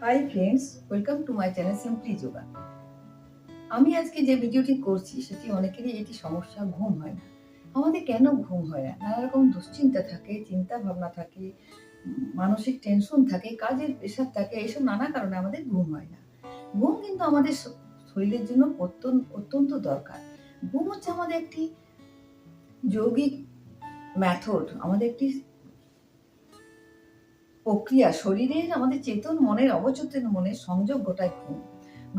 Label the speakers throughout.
Speaker 1: Hi friends welcome to my channel simply yoga আমি আজকে যে ভিডিওটি করছি, সেটি অনেকেরই এটি সমস্যা, ঘুম হয় না। আমাদের কেন ঘুম হয় না? নানা রকম দুশ্চিন্তা থাকে, চিন্তা ভাবনা থাকে, মানসিক টেনশন থাকে, কাজের প্রেশার থাকে, এসব নানা কারণে আমাদের ঘুম হয় না। ঘুম কিন্তু আমাদের শরীরের জন্য অত্যন্ত অত্যন্ত দরকার। ঘুম হচ্ছে আমাদের একটি যৌগিক ম্যাথড আমাদের একটি প্রক্রিয়া শরীরের, আমাদের চেতন মনের, অবচেতন মনের সংযোগ ঘটায় ঘুম।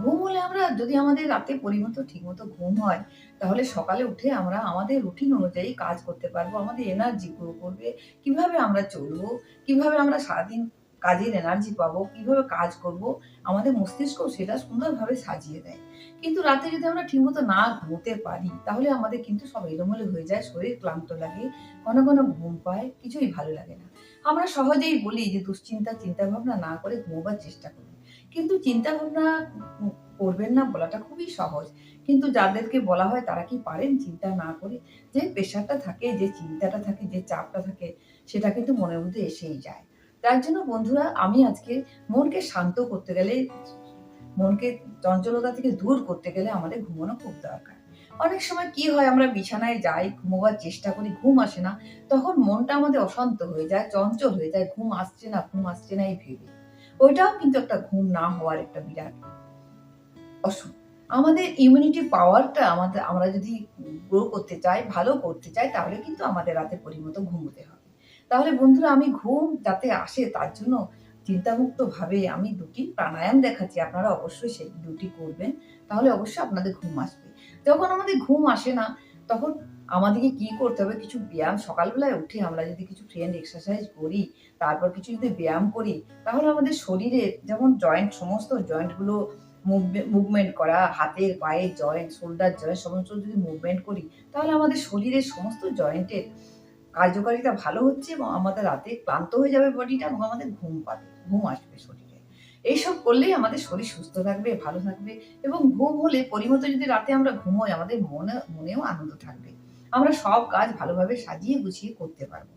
Speaker 1: ঘুম হলে আমরা যদি আমাদের রাতে পরিমতো ঠিকমতো ঘুম হয়, তাহলে সকালে উঠে আমরা আমাদের রুটিন অনুযায়ী কাজ করতে পারব। আমাদের এনার্জি গ্রো করবে। কীভাবে আমরা চলবো? কীভাবে আমরা সারাদিন কাজের এনার্জি পাবো? কীভাবে কাজ করব? আমাদের মস্তিষ্ক সেটা সুন্দরভাবে সাজিয়ে দেয়। কিন্তু রাতে যদি আমরা ঠিকমতো না ঘুমোতে পারি, তাহলে আমাদের কিন্তু সব এলোমেলো হয়ে যায়, শরীর ক্লান্ত লাগে, ঘন ঘন ঘুম পায়, কিছুই ভালো লাগে না। আমরা সহজেই বলি যে দুশ্চিন্তা চিন্তা ভাবনা না করে ঘুমোবার চেষ্টা করুন কিন্তু চিন্তা ভাবনা করবেন না বলাটা খুবই সহজ। কিন্তু যাদেরকে বলা হয় তারা কি পারেন চিন্তা না করে? যে প্রেশারটা থাকে, যে চিন্তাটা থাকে, যে চাপটা থাকে, সেটা কিন্তু মনের মধ্যে এসেই যায়। তার জন্য বন্ধুরা, আমি আজকে মনকে শান্ত করতে গেলে, মনকে চঞ্চলতা থেকে দূর করতে গেলে আমাদের ঘুমানো খুব দরকার। অনেক সময় কি হয়, আমরা বিছানায় যাই, ঘুমোবার চেষ্টা করি, ঘুম আসে না, তখন মনটা আমাদের অশান্ত হয়ে যায়, চঞ্চল হয়ে যায়, ঘুম আসছে না, ঘুম আসছে না এই ভেবে। ওইটাও কিন্তু একটা ঘুম না হওয়ার একটা বিরাট অসুখ। আমাদের ইমিউনিটি পাওয়ারটা আমাদের, আমরা যদি গ্রো করতে চাই, ভালো করতে চাই, তাহলে কিন্তু আমাদের রাতে পরিমতো ঘুমোতে হবে। তাহলে বন্ধুরা, আমি ঘুম যাতে আসে, তার জন্য চিন্তামুক্ত ভাবে আমি দুটি প্রাণায়াম দেখাচ্ছি। আপনারা অবশ্যই সেই দুটি করবেন, তাহলে অবশ্যই আপনাদের ঘুম আসবে। যখন আমাদের ঘুম আসে না, তখন আমাদেরকে কি করতে হবে? কিছু ব্যায়াম সকালবেলায় উঠে আমরা যদি কিছু ফ্রেন্ড এক্সারসাইজ করি, তারপর কিছু যদি ব্যায়াম করি, তাহলে আমাদের শরীরে যেমন জয়েন্ট সমস্ত জয়েন্টগুলো মুভমেন্ট করা, হাতের পায়ের জয়েন্ট শোল্ডার জয়েন্ট সমস্ত যদি মুভমেন্ট করি, তাহলে আমাদের শরীরের সমস্ত জয়েন্টের কার্যকারিতা ভালো হচ্ছে এবং আমাদের রাতে ক্লান্ত হয়ে যাবে বডিটা এবং আমাদের ঘুম পাবে, ঘুম আসবে শরীরে। এইসব করলেই আমাদের শরীর সুস্থ থাকবে, ভালো থাকবে এবং ঘুম হলে পরিমতো যদি রাতে আমরা ঘুমোই, আমাদের মনে, মনেও আনন্দ থাকবে। আমরা সব কাজ ভালোভাবে সাজিয়ে গুছিয়ে করতে পারব।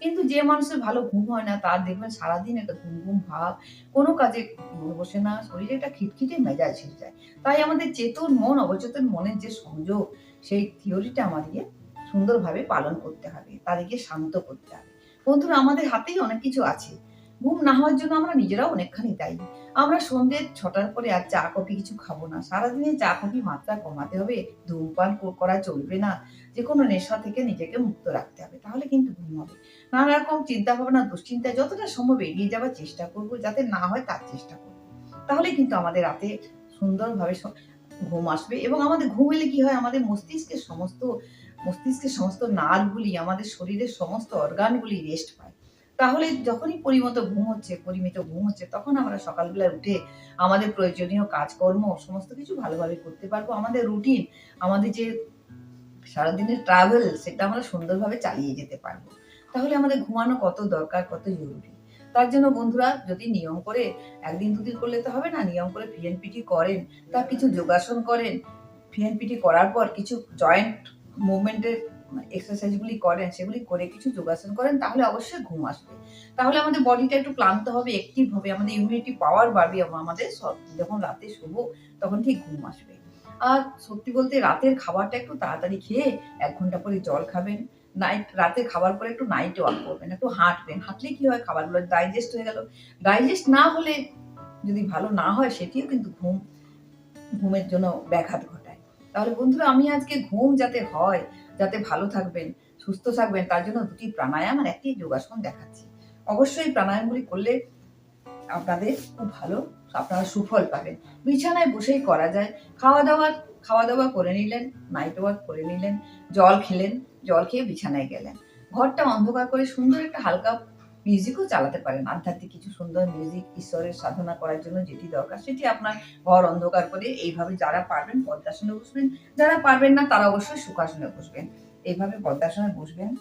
Speaker 1: কিন্তু যে মানুষের ভালো ঘুম হয় না, তার দেখবেন সারাদিন একটা ঘুম ঘুম ভাব, কোনো কাজে মন বসে না, শরীরে একটা খিটখিটে মেজাজ ছেড়ে যায়। তাই আমাদের চেতন মন, অবচেতন মনের যে সংযোগ, সেই থিওরিটা আমাদেরকে সুন্দরভাবে পালন করতে হবে, তাদেরকে শান্ত করতে হবে। বন্ধুরা, আমাদের হাতেই অনেক কিছু আছে। ঘুম না হওয়ার জন্য আমরা নিজেরাও অনেকখানি দায়ী। আমরা সন্ধ্যে ছটার পরে আর চা, কফি কিছু খাব না। সারাদিনে চা, কফি মাত্রা কমাতে হবে, ধূমপান করা চলবে না। যে কোনো নেশা থেকে নিজেকে মুক্ত রাখতে হবে, তাহলে কিন্তু ঘুম হবে। নানা রকম চিন্তা ভাবনা দুশ্চিন্তা যতটা সম্ভব এড়িয়ে যাওয়ার চেষ্টা করব, যাতে না হয় তার চেষ্টা করব। তাহলে কিন্তু আমাদের রাতে সুন্দরভাবে ঘুম আসবে এবং আমাদের ঘুম এলে কি হয়? আমাদের মস্তিষ্কের সমস্ত মস্তিষ্কের সমস্ত নার্ভগুলি, আমাদের শরীরের সমস্ত অর্গানগুলি রেস্ট পায়। তাহলে যখনই পরিমতো ঘুম হচ্ছে, পরিমিত ঘুম হচ্ছে, তখন আমরা সকালবেলা উঠে আমাদের প্রয়োজনীয় কাজকর্ম, সমস্ত কিছু ভালোভাবে করতে পারব। আমাদের রুটিন আমাদের যে সারাদিনের ট্রাভেল সেটা আমরা সুন্দরভাবে চালিয়ে যেতে পারব। তাহলে আমাদের ঘুমানো কত দরকার, কত জরুরি? তার জন্য বন্ধুরা, যদি নিয়ম করে একদিন দুদিন করলে তো হবে না, নিয়ম করে ভিএনপিটি করেন, তা কিছু যোগাসন করেন। ভিএনপিটি করার পর কিছু জয়েন্ট মুভমেন্টের এক্সারসাইজগুলি করেন, সেগুলি করে কিছু যোগাসন করেন, তাহলে অবশ্যই ঘুম আসবে। তাহলে আমাদের বডিটা একটু ক্লান্ত হবে অ্যাক্টিভ হবে, আমাদের ইমিউনিটি পাওয়ার বাড়বে আমাদের যখন রাতে শোবো, তখন ঠিক ঘুম আসবে। আর সত্যি বলতে রাতের খাবারটা একটু তাড়াতাড়ি খেয়ে এক ঘণ্টা পরে জল খাবেন। নাইট রাতে খাবার পরে একটু নাইট ওয়াক করবেন, একটু হাঁটবেন। হাঁটলে কি হয়? খাবারগুলো ডাইজেস্ট হয়ে গেল। ডাইজেস্ট না হলে যদি ভালো না হয়, সেটিও কিন্তু ঘুম, ঘুমের জন্য ব্যাঘাত ঘটায়। তাহলে বন্ধুরা, আমি আজকে ঘুম যাতে হয় যাতে ভালো থাকবেন, সুস্থ থাকবেন, তার জন্য দুটি প্রাণায়াম আর একটি যোগাসন দেখাচ্ছি। অবশ্যই প্রাণায়ামগুলি করলে আপনাদের খুব ভালো, আপনারা সুফল পাবেন। বিছানায় বসেই করা যায়। খাওয়া দাওয়া খাওয়া দাওয়া করে নিলেন নাইট ওয়ার্ক করে নিলেন, জল খেলেন, জল খেয়ে বিছানায় গেলেন। ঘরটা অন্ধকার করে সুন্দর একটা হালকা মিউজিকও চালাতে পারেন। আধ্যাত্মিক কিছু সুন্দর মিউজিক ঈশ্বরের সাধনা করার জন্য যেটি দরকার, সেটি আপনার ঘর অন্ধকার করে এইভাবে যারা পারবেন পদ্মাসনে বসবেন। যারা পারবেন না, তারা অবশ্যই সুখাসনে বসবেন। এইভাবে পদ্মাসনে বসবেন।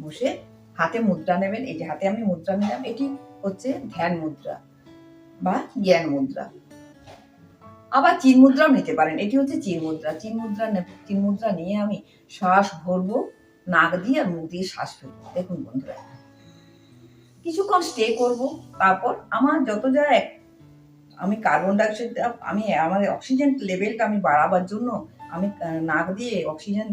Speaker 1: বসে হাতে মুদ্রা নেবেন। যে হাতে আমি মুদ্রা নিলাম, এটি হচ্ছে ধ্যান মুদ্রা বা জ্ঞান মুদ্রা। আবার চিন মুদ্রাও নিতে পারেন। এটি হচ্ছে চিন মুদ্রা। চিন মুদ্রা চিন মুদ্রা নিয়ে আমি শ্বাস ভরবো। নাক দিয়ে আর মুখ দিয়ে শ্বাস ফেলব। দেখুন বন্ধুরা। কিছুক্ষণ স্টে করব, তারপর আমার যত যা আমি কার্বন ডাইঅক্সাইড আমি আমার অক্সিজেন লেভেলটা আমি বাড়াবার জন্য আমি নাক দিয়ে অক্সিজেন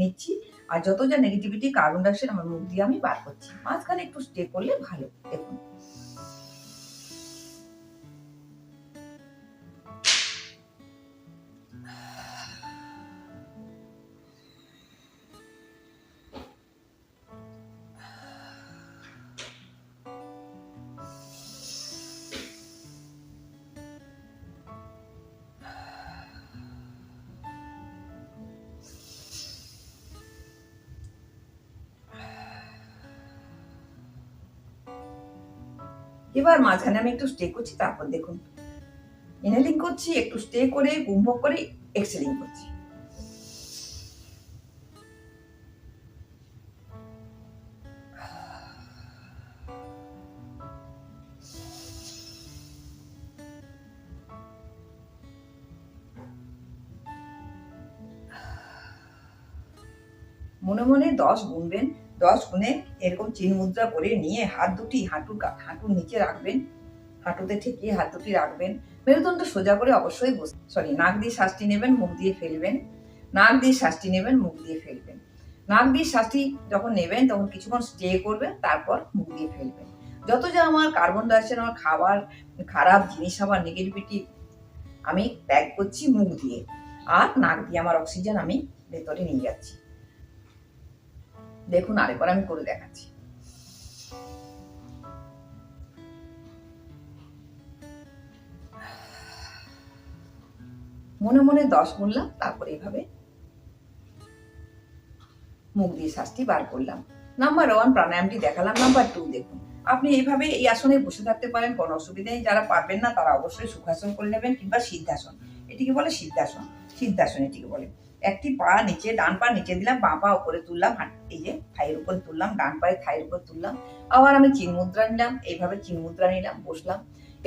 Speaker 1: নিচ্ছি আর যত যা নেগেটিভিটি কার্বন ডাইঅক্সাইড আমার মুখ দিয়ে আমি বার করছি। মাঝখানে একটু স্টে করলে ভালো। দেখুন। এবার মাঝখানে আমি একটু স্টে করছি, তারপর দেখুন। ইনহেলিং করছি, একটু স্টে করে কুম্ভক করে এক্সেলিং করছি। মনে মনে দশ গুনবেন। দশ গুনে এরকম চিন মুদ্রা করে নিয়ে হাত দুটি হাঁটুর হাঁটুর নিচে রাখবেন। হাঁটুতে ঠেকিয়ে হাত দুটি রাখবেন। মেরুদণ্ড সোজা করে অবশ্যই বস সরি নাক দিয়ে শ্বাসটি নেবেন, মুখ দিয়ে ফেলবেন। নাক দিয়ে শ্বাসটি নেবেন, মুখ দিয়ে ফেলবেন। নাক দিয়ে শ্বাসটি যখন নেবেন, তখন কিছুক্ষণ স্টে করবেন, তারপর মুখ দিয়ে ফেলবেন। যত যা আমার কার্বন ডাইঅক্সাইড আমার খাবার, খারাপ জিনিস, আমার নেগেটিভিটি আমি ত্যাগ করছি মুখ দিয়ে। আর নাক দিয়ে আমার অক্সিজেন আমি ভেতরে নিয়ে যাচ্ছি। দেখুন, আরেকবার আমি করে দেখাচ্ছি। মনে মনে দশ বললাম তারপর এইভাবে মুখ দিয়ে শ্বাসটি বার করলাম। নাম্বার ওয়ান প্রাণায়ামটি দেখালাম। নাম্বার টু দেখুন, আপনি এইভাবে এই আসনে বসে থাকতে পারেন, কোনো অসুবিধা নেই। যারা পারবেন না, তারা অবশ্যই সুখাসন করে নেবেন কিংবা সিদ্ধাসন। এটিকে বলে সিদ্ধাসন। সিদ্ধাসন এটিকে বলে। একটি পা নিচে, ডান পা নিচে দিলাম, বাঁ পা উপরে তুললাম এই যে থাইয়ের উপরে তুললাম, ডান পায়ে থাইয়ের উপর তুললাম, আবার আমি চিন মুদ্রা নিলাম, এইভাবে চিন মুদ্রা নিলাম, বসলাম।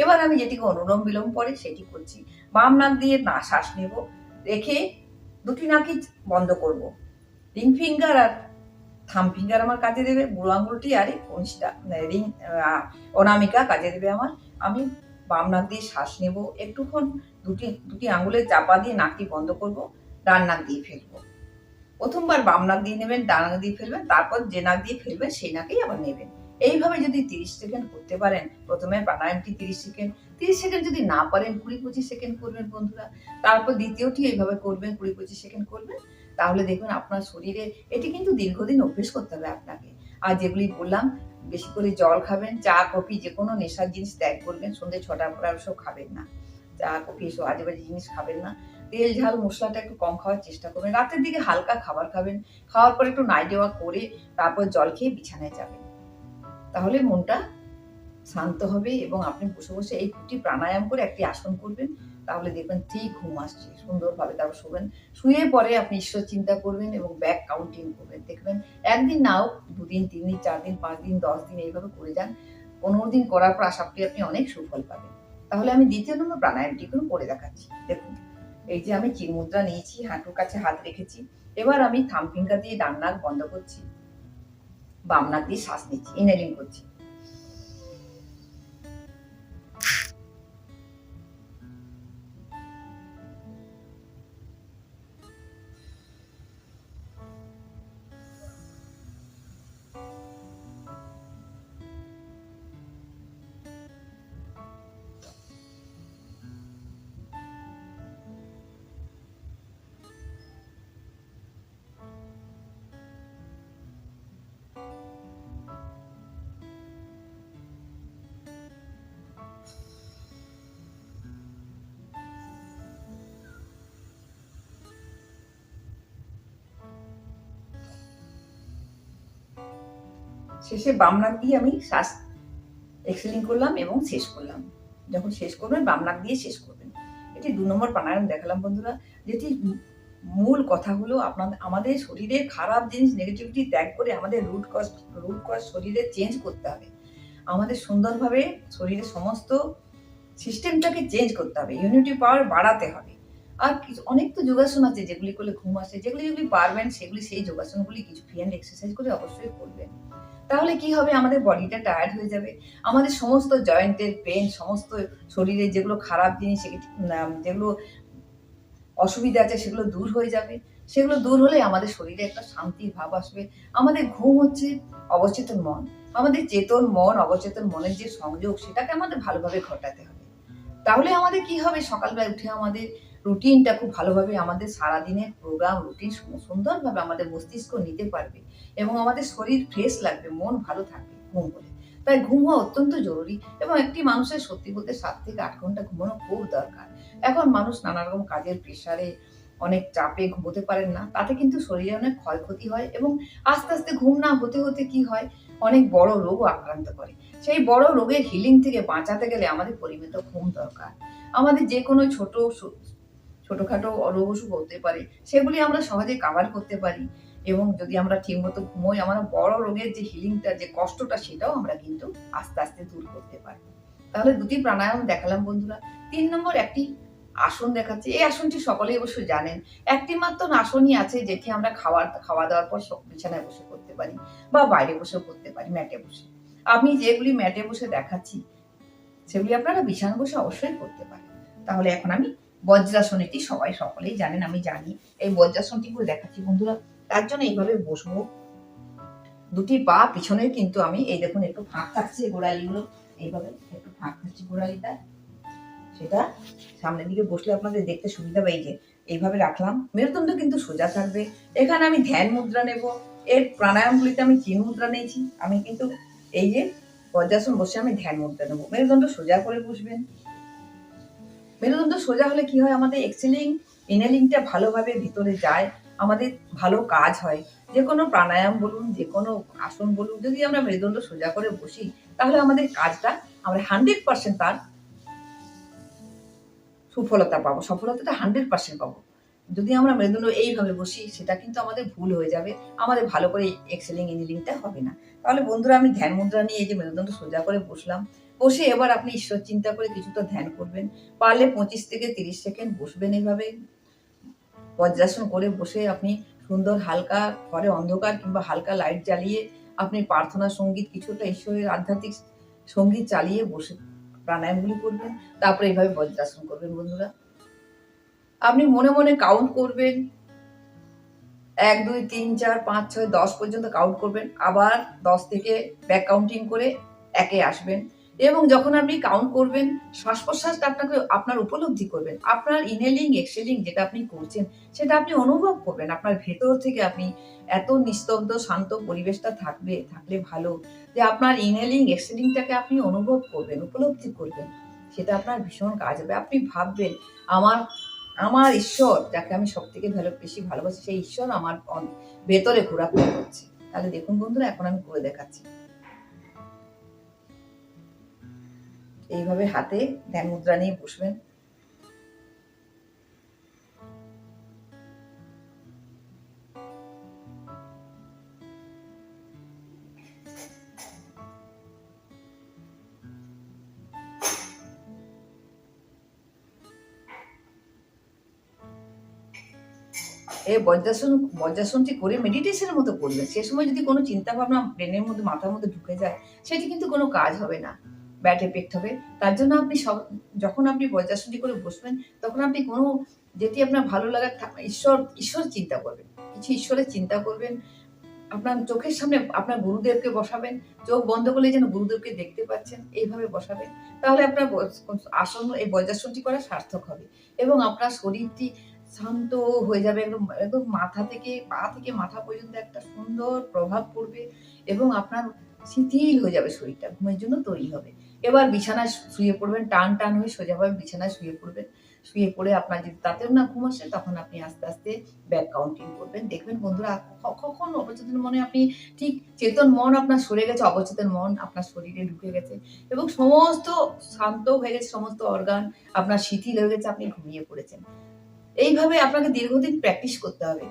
Speaker 1: এবার আমি যেটিকে অনুলোম বিলোম করে সেটি করছি। বাম নাক দিয়ে না শ্বাস নেব, রেখে দুটি নাকি বন্ধ করব। রিং ফিঙ্গার আর থাম ফিঙ্গার আমার কাজে দেবে, বুড়ো আঙুলটি আর কনিষ্ঠা রিং অনামিকা কাজে দেবে আমার। আমি বাম নাক দিয়ে শ্বাস নেব, একটুক্ষণ দুটি দুটি আঙুলের চাপা দিয়ে নাকটি বন্ধ করব। ডান নাক দিয়ে ফেলব। প্রথমবার বাম নাক দিয়ে নেবেন, ডান নাক দিয়ে ফেলবেন, তারপর যে নাক দিয়ে ফেলবেন সেই নাকেই আবার নেবেন। এইভাবে যদি তিরিশ সেকেন্ড করতে পারেন, প্রথমে প্রাণায়ামটি তিরিশ সেকেন্ড তিরিশ সেকেন্ড যদি না পারেন, কুড়ি পঁচিশ সেকেন্ড করবেন বন্ধুরা। তারপর দ্বিতীয়টি এইভাবে করবেন, কুড়ি পঁচিশ সেকেন্ড করবেন। তাহলে দেখবেন আপনার শরীরে এটি কিন্তু দীর্ঘদিন অভ্যেস করতে হবে আপনাকে। আর যেগুলি বললাম, বেশি করে জল খাবেন, চা, কফি, যে কোনো নেশার জিনিস ত্যাগ করবেন, সন্ধ্যে ছটার পর সব খাবেন না। চা, কফি, এসব আজে বাজে জিনিস খাবেন না। তেল ঝাল মশলাটা একটু কম খাওয়ার চেষ্টা করবেন। রাতের দিকে হালকা খাবার খাবেন। খাওয়ার পর একটু নাইট দেওয়া করে তারপর জল খেয়ে বিছানায় যাবেন। তাহলে মনটা শান্ত হবে এবং আপনি বসে বসে এই দুটি প্রাণায়াম করে একটি আসন করবেন। তাহলে দেখবেন ঠিক ঘুম আসছে, সুন্দরভাবে তারপর শোবেন। শুয়ে পরে আপনি ঈশ্বর চিন্তা করবেন এবং ব্যাক কাউন্টিং করবেন। দেখবেন একদিন নাও দুদিন, তিন দিন, চার দিন, পাঁচ দিন, দশ দিন এইভাবে করে যান। পনেরো দিন করার পর আশা করি আপনি অনেক সুফল পাবেন। তাহলে আমি দ্বিতীয় নম্বর প্রাণায়ামটি করে দেখাচ্ছি। দেখুন। এই যে আমি চির মুদ্রা নিয়েছি, হাঁটুর কাছে হাত রেখেছি, এবার আমি থাম ফিঙ্গার দিয়ে ডান নাক বন্ধ করছি। বাম নাক দিয়ে শ্বাস নিচ্ছি ইনহেলিং করছি। শেষে বাম নাক দিয়ে আমি শ্বাস এক্সেলিং করলাম এবং শেষ করলাম। যখন শেষ করবেন, বাম নাক দিয়ে শেষ করবেন। এটি দু নম্বর প্রাণায়াম দেখালাম বন্ধুরা, যেটি মূল কথা হলো আপনাদের আমাদের শরীরের খারাপ জিনিস নেগেটিভিটি ত্যাগ করে আমাদের রুট কজ রুট কজ শরীরে চেঞ্জ করতে হবে। আমাদের সুন্দরভাবে শরীরের সমস্ত সিস্টেমটাকে চেঞ্জ করতে হবে। ইউনিটি পাওয়ার বাড়াতে হবে। আর কিছু অনেক তো যোগাসন আছে, যেগুলি করলে ঘুম আসে, যেগুলি যেগুলি পারবেন, সেগুলি সেই যোগাসনগুলি কিছু ফ্রি এক্সারসাইজ করে অবশ্যই করবেন। তাহলে কি হবে? আমাদের বডিটা টায়ার্ড হয়ে যাবে। আমাদের সমস্ত জয়েন্টের পেন সমস্ত শরীরে যেগুলো খারাপ জিনিস যেগুলো অসুবিধা আছে, সেগুলো দূর হয়ে যাবে। সেগুলো দূর হলে আমাদের শরীরে একটা শান্তির ভাব আসবে। আমাদের ঘুম হচ্ছে অবচেতন মন। আমাদের চেতন মন, অবচেতন মনের যে সংযোগ, সেটাকে আমাদের ভালোভাবে ঘটাতে হবে। তাহলে আমাদের কি হবে? সকালবেলা উঠে আমাদের রুটিনটা খুব ভালোভাবে আমাদের সারাদিনের প্রোগ্রাম রুটিন সুন্দরভাবে আমাদের মস্তিষ্ক নিতে পারবে এবং আমাদের শরীর ফ্রেশ লাগবে, মন ভালো থাকবে ঘুম হলে। তাই ঘুম হওয়া অত্যন্ত জরুরি এবং একটি মানুষের সত্যি বলতে সাত থেকে আট ঘণ্টা ঘুমানো খুব দরকার। এখন মানুষ নানা রকম কাজের প্রেশারে অনেক চাপে ঘুমোতে পারেন না, তাতে কিন্তু শরীরে অনেক ক্ষয়ক্ষতি হয় এবং আস্তে আস্তে ঘুম না হতে হতে কি হয়? অনেক বড় রোগও আক্রান্ত করে। সেই বড় রোগের হিলিং থেকে বাঁচাতে গেলে আমাদের পরিমিত ঘুম দরকার। আমাদের যে কোনো ছোট ছোটখাটো অসুখ হতে পারে, সেগুলি আমরা সহজে কাভার করতে পারি। এবং যদি আমরা ঠিকমতো ঘুমোই, আমরা বড় রোগের যে হিলিংটা যে কষ্টটা, সেটাও আমরা কিন্তু আস্তে আস্তে দূর করতে পারি তাহলে দুটি প্রাণায়াম দেখালাম বন্ধুরা। তিন নম্বর একটি আসন দেখাচ্ছে। এই আসনটি সকলেই অবশ্য জানেন। একটি মাত্র আসনই আছে যেটি আমরা খাওয়ার, খাওয়া দাওয়ার পর বিছানায় বসে করতে পারি বা বাইরে বসেও করতে পারি, ম্যাটে বসে। আমি যেগুলি ম্যাটে বসে দেখাচ্ছি, সেগুলি আপনারা বিছানা বসে অবশ্যই করতে পারেন। তাহলে এখন আমি বজ্রাসন এটি সবাই সকলেই জানেন, আমি জানি। এই বজ্রাসনটি করে দেখাচ্ছি, বন্ধুরা। তার জন্য এইভাবে বসবো। দুটি পা পিছনে কিন্তু আমি, এই দেখুন, একটু ফাঁক থাকছে গোড়ালিগুলো। এইভাবে একটু ফাঁক থাকছে গোড়ালিটা। সেটা সামনের দিকে বসলে আপনাদের দেখতে সুবিধা পাই যে, এইভাবে রাখলাম। মেরুদণ্ড কিন্তু সোজা থাকবে। এখানে আমি ধ্যান মুদ্রা নেব। এর প্রাণায়ামগুলিতে আমি চিন মুদ্রা নিয়েছি। আমি কিন্তু এই যে বজ্রাসন বসে আমি ধ্যান মুদ্রা নেব। মেরুদণ্ড সোজা করে বসবেন। মেরুদণ্ড সোজা হলে কি হয়? আমাদের এক্সেলিং ইনেলিংটা ভালোভাবে ভিতরে যায়, আমাদের ভালো কাজ হয়। যে কোনো প্রাণায়াম বলুন যে কোনো আসন বলুন, যদি আমরা মেরুদণ্ড সোজা করে বসি, তাহলে আমাদের কাজটা, আমরা হান্ড্রেড পার্সেন্ট তার সুফলতা পাবো, সফলতাটা হান্ড্রেড পার্সেন্ট পাবো। যদি আমরা মেরুদণ্ড এইভাবে বসি, সেটা কিন্তু আমাদের ভুল হয়ে যাবে, আমাদের ভালো করে এক্সেলিং ইঞ্জিনিয়ারিংটা হবে না। তাহলে বন্ধুরা, আমি ধ্যান মুদ্রা নিয়ে এই যে মেরুদণ্ড সোজা করে বসলাম বসে এবার আপনি ঈশ্বর চিন্তা করে কিছুটা ধ্যান করবেন। পারলে পঁচিশ থেকে তিরিশ সেকেন্ড বসবেন এইভাবে বজ্রাসন করে বসে আপনি সুন্দর হালকা ঘরে অন্ধকার কিংবা হালকা লাইট জ্বালিয়ে আপনি প্রার্থনা, সংগীত, কিছুটা ঈশ্বরের আধ্যাত্মিক সংগীত চালিয়ে বসে প্রাণায়ামগুলি করবেন। তারপরে এইভাবে বজ্রাসন করবেন বন্ধুরা। আপনি মনে মনে কাউন্ট করবেন। এক, দুই, তিন, চার, পাঁচ, ছয়, দশ পর্যন্ত কাউন্ট করবেন। আবার দশ থেকে ব্যাক কাউন্টিং করে একে আসবেন। এবং যখন আপনি কাউন্ট করবেন শ্বাস প্রশ্বাসটা আপনাকে আপনার উপলব্ধি করবেন আপনার ইনহেলিং এক্সেলিং যেটা আপনি করছেন, সেটা আপনি অনুভব করবেন। আপনার ভেতর থেকে আপনি এত নিস্তব্ধ, শান্ত পরিবেশটা থাকবে, থাকলে ভালো। যে আপনার ইনহেলিং এক্সেলিংটাকে আপনি অনুভব করবেন, উপলব্ধি করবেন, সেটা আপনার ভীষণ কাজ হবে আপনি ভাববেন, আমার আমার ঈশ্বর যাকে আমি সব থেকে ভালো, বেশি ভালোবাসি, সেই ঈশ্বর আমার ভেতরে ঘোরাফেরা করছে। তাহলে দেখুন বন্ধুরা, এখন আমি করে দেখাচ্ছি। এইভাবে হাতে ধ্যান মুদ্রা নিয়ে বসবেন। এই বজ্রাসন, বজ্রাসনটি করে মেডিটেশনের মতো করবেন। সে সময় যদি কোনো চিন্তা ভাবনা ব্রেনের মধ্যে, মাথার মধ্যে ঢুকে যায়, সেটি কিন্তু কোনো কাজ হবে না। ব্যাড এফেক্ট হবে। তার জন্য আপনি সব, যখন আপনি বজ্রাসনটি করে বসবেন, তখন আপনি কোনো যেটি আপনার ভালো লাগার ঈশ্বর ঈশ্বর চিন্তা করবেন। কিছু ঈশ্বরের চিন্তা করবেন। আপনার চোখের সামনে আপনার গুরুদেবকে বসাবেন। চোখ বন্ধ করলে যেন গুরুদেবকে দেখতে পাচ্ছেন, এইভাবে বসাবেন। তাহলে আপনার আসন এই বজ্রাসনটি করা সার্থক হবে। এবং আপনার শরীরটি শান্ত হয়ে যাবে, একদম একদম মাথা থেকে, পা থেকে মাথা পর্যন্ত একটা সুন্দর প্রভাব পড়বে এবং আপনার শিথিল হয়ে যাবে শরীরটা, ঘুমের জন্য তৈরি হবে। এবার বিছানায় শুয়ে পড়বেন, টান টান হয়ে সোজাভাবে বিছানায় শুয়ে পড়বেন। শুয়ে পড়ে আপনার যদি তাতেও না ঘুম আসে, তখন আপনি আস্তে আস্তে ব্যাক কাউন্টিং করবেন। দেখবেন বন্ধুরা কখন অবচেতন মনে আপনি ঠিক চেতন মন আপনার সরে গেছে, অবচেতন মন আপনার শরীরে ঢুকে গেছে এবং সমস্ত শান্ত হয়ে গেছে, সমস্ত অর্গান আপনার শিথিল হয়ে গেছে, আপনি ঘুমিয়ে পড়েছেন। এইভাবে আপনাকে দীর্ঘদিন প্র্যাকটিস করতে হবে।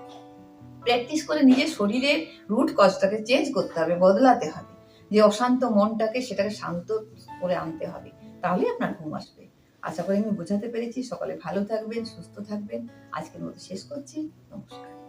Speaker 1: প্র্যাকটিস করে নিজের শরীরের রুট কজটাকে চেঞ্জ করতে হবে, বদলাতে হবে। যে অশান্ত মনটাকে সেটাকে শান্ত করে আনতে হবে তাহলে আপনার ঘুম আসবে। আশা করি আমি বোঝাতে পেরেছি। সকলে ভালো থাকবেন, সুস্থ থাকবেন। আজকের মতো শেষ করছি। নমস্কার।